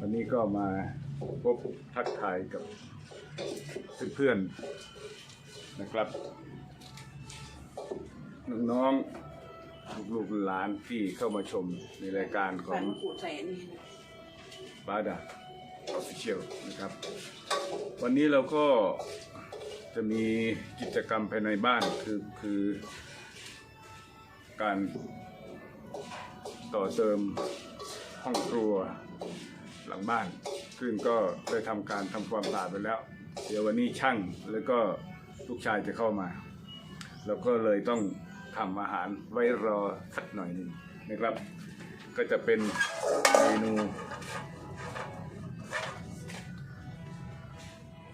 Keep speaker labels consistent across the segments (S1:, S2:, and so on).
S1: วันนี้ก็มาพบทักทายกับเพื่อนๆนะครับน้องๆลูกหลานที่เข้ามาชมในรายการของ
S2: นกูดใส่อันนี้
S1: บาดาออฟฟิเชียลนะครับ วันนี้เราก็จะมีกิจกรรมภายในบ้านคือคือการต่อเติมห้องครัว หลังบ้าน ซึ่งก็ได้ทำการทำความสะอาดไปแล้ว เดี๋ยววันนี้ช่างแล้วก็ลูกชายจะเข้ามา เราก็เลยต้องทำอาหารไว้รอสักหน่อยหนึ่งนะครับ ก็จะเป็นเมนู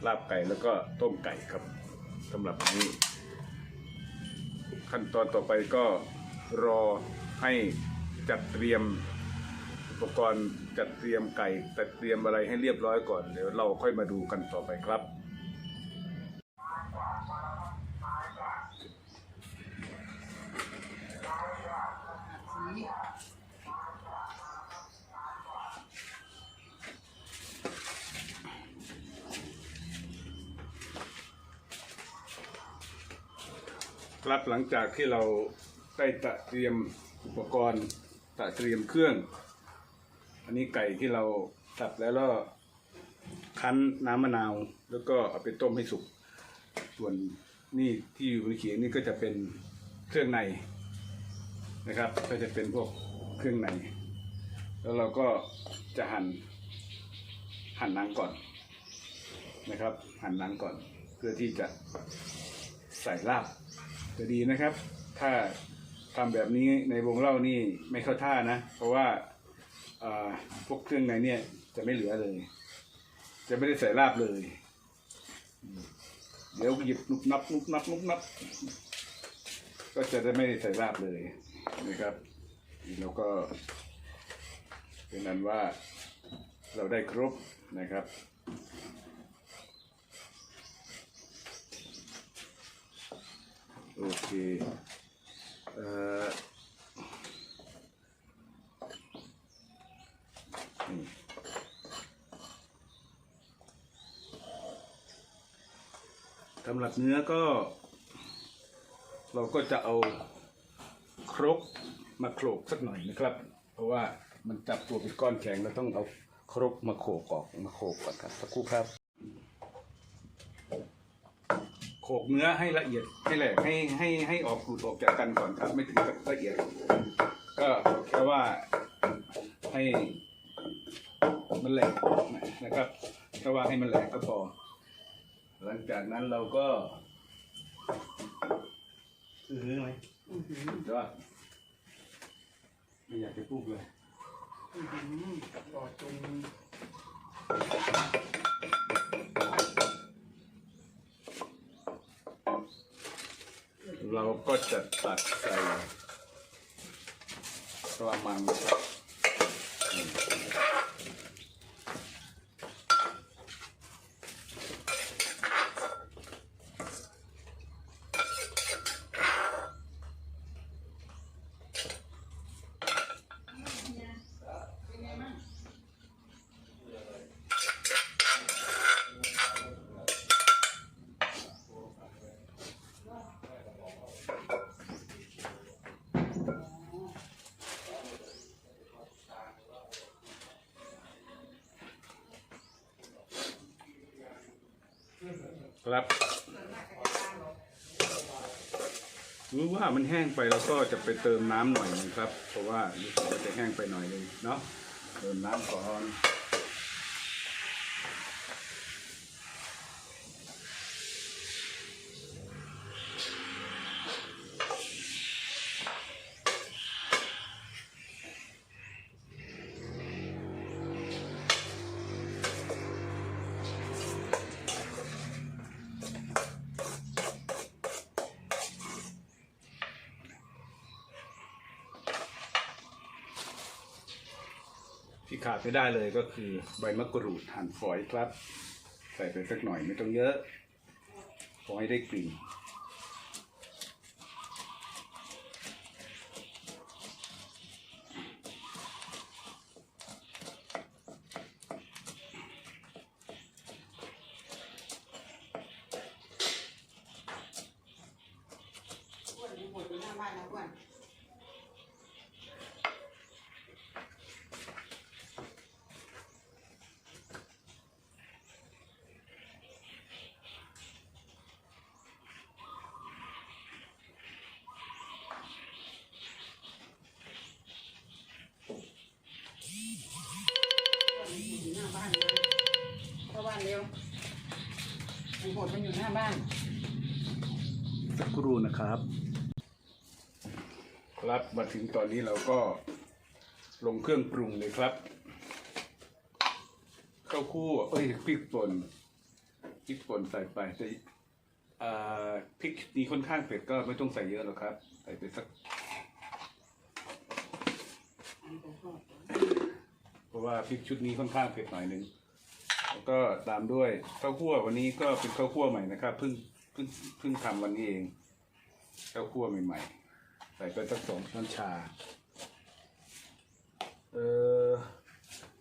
S1: ลาบไก่แล้วก็ต้มไก่ครับสำหรับวันนี้ ขั้นตอนต่อไปก็รอให้จัดเตรียมอุปกรณ์ จัดเตรียมไก่จัดเตรียมอะไรให้เรียบร้อยก่อนเดี๋ยวเราค่อยมาดูกันต่อไปครับ ครับหลังจากที่เราได้ตัดเตรียมอุปกรณ์ตัดเตรียมเครื่อง อันนี้ไก่ที่เราตัดแล้วก็คั้นน้ำมะนาว แล้วก็เอาไปต้มให้สุก ส่วนนี่ที่อยู่ในเขียงนี่ก็จะเป็นเครื่องในนะครับ ก็จะเป็นพวกเครื่องใน แล้วเราก็จะหั่นหั่นหนังก่อนนะครับ หั่นหนังก่อน เพื่อที่จะใส่ลาบจะดีนะครับ ถ้าทำแบบนี้ในวงเล่านี่ไม่เข้าท่านะ เพราะว่า พวกเครื่องในเนี่ย จะไม่เหลือเลย จะไม่ได้ใส่ลาบเลย เดี๋ยวหยิบนุบนับนุบนับนุบนับ ก็จะได้ไม่ได้ใส่ลาบเลยนะครับแล้วก็เป็นนั้นว่าเราได้ครบนะครับโอเคเอ่อำหรับเนื้อก็ เราก็จะเอาครกมาโขลกสักหน่อยนะครับ เพราะว่ามันจับตัวเป็นก้อนแข็งเราต้องเอาครกมาโขกออกมาโขกก่อนครับสักครู่ครับโขกเนื้อให้ละเอียดให้แหลกให้ให้ให้ออกกรูดออกจากกันก่อนครับ ไม่ถึงกับละเอียด ก็แค่ว่าให้มันแหลกนะครับแค่ว่าให้มันแหลกก็พอ หลังจากนั้นเราก็ซื้อไหม
S2: อื้อหือ
S1: สุดยอดไม่อยากจะพูดเลย
S2: อื้อหือบอกตรง
S1: เราก็จะตัดใส่กระมังครับ ครับรู้ว่ามันแห้งไปเราก็จะไปเติมน้ำหน่อยนึงครับ เพราะว่ารู้สึกว่าจะแห้งไปหน่อยนึงเนาะเติมน้ำก่อน ที่ขาดไม่ได้เลยก็คือใบมะกรูดหั่นฝอยครับ ใส่ไปสักหน่อยไม่ต้องเยอะพอให้ได้กลิ่น
S3: หน้าบ้านนะเพื่อน ไอ้โหดมันอยู่หน้าบ้าน
S1: สักครู่นะครับ ครับมาถึงตอนนี้เราก็ลงเครื่องปรุงเลยครับข้าวคั่วเอ้ยพริกป่นพริกป่นใส่ไปแต่อ่าพริกนี้ค่อนข้างเผ็ดก็ไม่ต้องใส่เยอะหรอกครับ ใส่ไปสัก เพราะว่าพริกชุดนี้ค่อนข้างเผ็ดหน่อยหนึง แล้วก็ตามด้วยข้าวคั่ววันนี้ก็เป็นข้าวคั่วใหม่นะครับเพิ่งเพิ่งเพิ่งทำวันนี้เองข้าวคั่วใหม่ๆใส่ไปสักสองช้อนชาเออ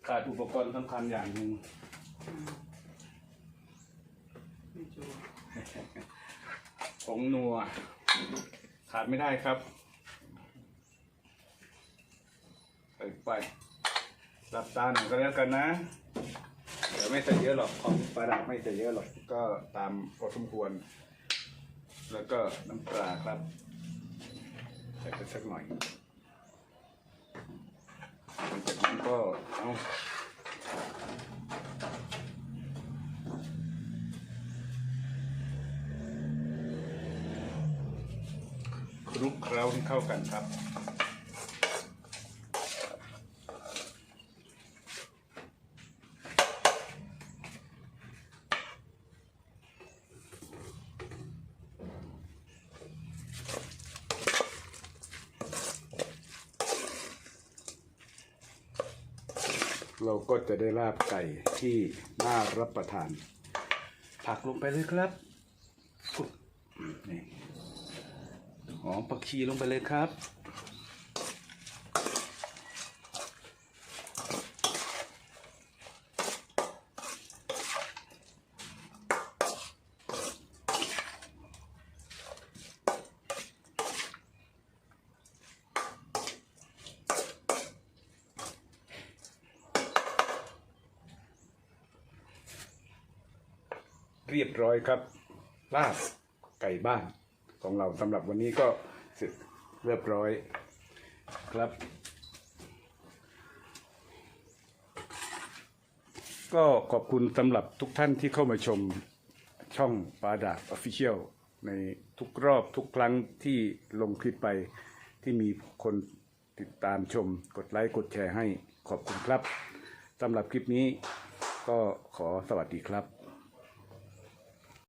S1: ขาดอุปกรณ์สำคัญอย่างหนึ่ง
S2: ไม่จู
S1: ผงนัว ขาดไม่ได้ครับใส่ไปหลับตาหน่อยก็แล้วกันนะ เดี๋ยวไม่ใส่เยอะหรอกของปลาดักไม่ใส่เยอะหรอกก็ตามพอสมควร แล้วก็น้ำปลาครับใส่ไปสักหน่อยจากนั้นก็เอาคลุกเคล้าให้เข้ากันครับ เราก็จะได้ลาบไก่ที่น่ารับประทาน ผักลงไปเลยครับนี่หอมผักชีลงไปเลยครับ เรียบร้อยครับลาบไก่บ้านของเราสำหรับวันนี้ก็เสร็จเรียบร้อยครับ ก็ขอบคุณสำหรับทุกท่านที่เข้ามาชมช่องปาดาออฟฟิเชียลในทุกรอบทุกครั้งที่ลงคลิปไปที่มีคนติดตามชม กดไลค์ กดแชร์ให้ขอบคุณครับสำหรับคลิปนี้ก็ขอสวัสดีครับ